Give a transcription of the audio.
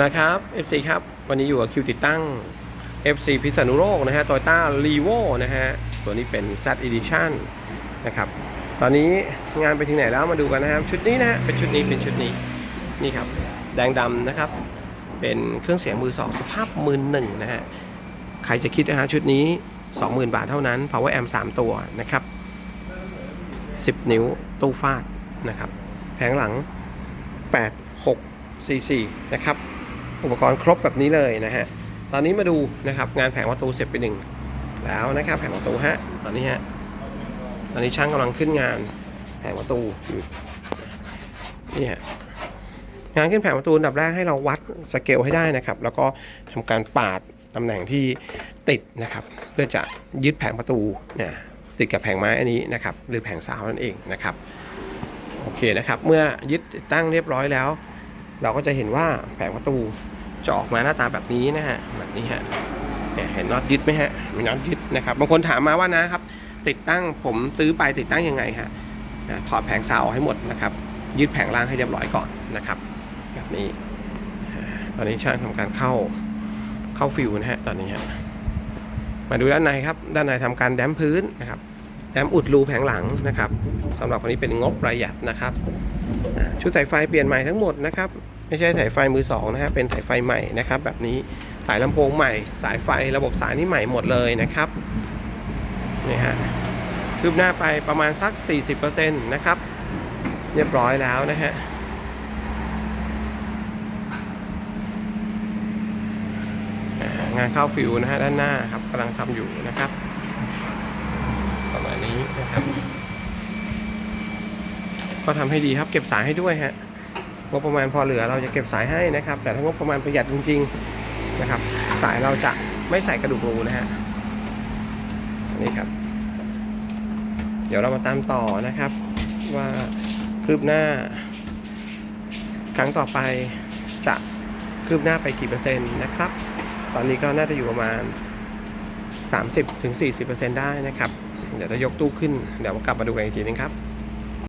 มาครับ FC ครับ วันนี้อยู่กับคิวติดตั้ง FC พิษณุโลกนะฮะ Toyota r e v o นะฮะ ตัวนี้เป็น Z Edition นะครับ ตอนนี้งานไปถึงไหนแล้วมาดูกันนะครับ ชุดนี้นะฮะ เป็นชุดนี้ เป็นชุดนี้ นี่ครับ แดงดำนะครับ เป็นเครื่องเสียงมือสองสภาพมือหนึ่งนะฮะ ใครจะคิดนะฮะชุดนี้ 20,000 บาทเท่านั้น Power Amp 3 ตัวนะครับ 10 นิ้วตู้ฟาดนะครับ แผงหลัง 8 6 4 4 นะครับ อุปกรณ์ครบแบบนี้เลยนะฮะ ตอนนี้มาดูนะครับงานแผงประตูเสร็จไปหนึ่งแล้วนะครับแผงประตูฮะ ตอนนี้ฮะ ตอนนี้ช่างกำลังขึ้นงานแผงประตูอยู่นี่ฮะงานขึ้นแผงประตูอันดับแรกให้เราวัดสเกลให้ได้นะครับ แล้วก็ทำการปาดตำแหน่งที่ติดนะครับ เพื่อจะยึดแผงประตูเนี่ยติดกับแผงไม้อันนี้นะครับ หรือแผงสานั่นเองนะครับโอเคนะครับ เมื่อยึดตั้งเรียบร้อยแล้ว เราก็จะเห็นว่าแผงประตู จะออกมาหน้าตาแบบนี้นะฮะแบบนี้ฮะเห็นน็อตยึดไหมฮะมีน็อตยึดนะครับบางคนถามมาว่านะครับ ติดตั้งผมซื้อไปติดตั้งยังไงฮะถอดแผงเสาให้หมดนะครับยึดแผงล่างให้เรียบร้อยก่อนนะครับแบบนี้ตอนนี้ช่างทำการเข้าเข้าฟิวนะฮะตอนนี้ฮะมาดูด้านในครับด้านในทำการแดมพื้นนะครับแดมอุดรูแผงหลังนะครับสำหรับคนนี้เป็นงบประหยัดนะครับชุดสายไฟเปลี่ยนใหม่ทั้งหมดนะครับ ไม่ใช่สายไฟมือสองนะฮะเป็นสายไฟใหม่นะครับ แบบนี้สายลำโพงใหม่ สายไฟระบบสายนี่ใหม่หมดเลยนะครับนี่ฮะคืบหน้าไปประมาณสัก 40%นะครับ เรียบร้อยแล้วนะฮะงานเข้าฟิวนะฮะด้านหน้าครับกำลังทำอยู่นะครับ ประมาณนี้นะครับ ก็ทำให้ดีครับเก็บสายให้ด้วยฮะ งบประมาณพอเหลือเราจะเก็บสายให้นะครับ แต่ถ้างบประมาณประหยัดจริงๆนะครับ สายเราจะไม่ใส่กระดูกรูนะฮะนนี่ครับ เดี๋ยวเรามาตามต่อนะครับ ว่าคืบหน้า ครั้งต่อไปจะคืบหน้าไปกี่เปอร์เซ็นต์นะครับ ตอนนี้ก็น่าจะอยู่ประมาณ 30-40%ได้นะครับ เดี๋ยวจะยกตู้ขึ้น เดี๋ยวกลับมาดูกันอีกทีนึงครับ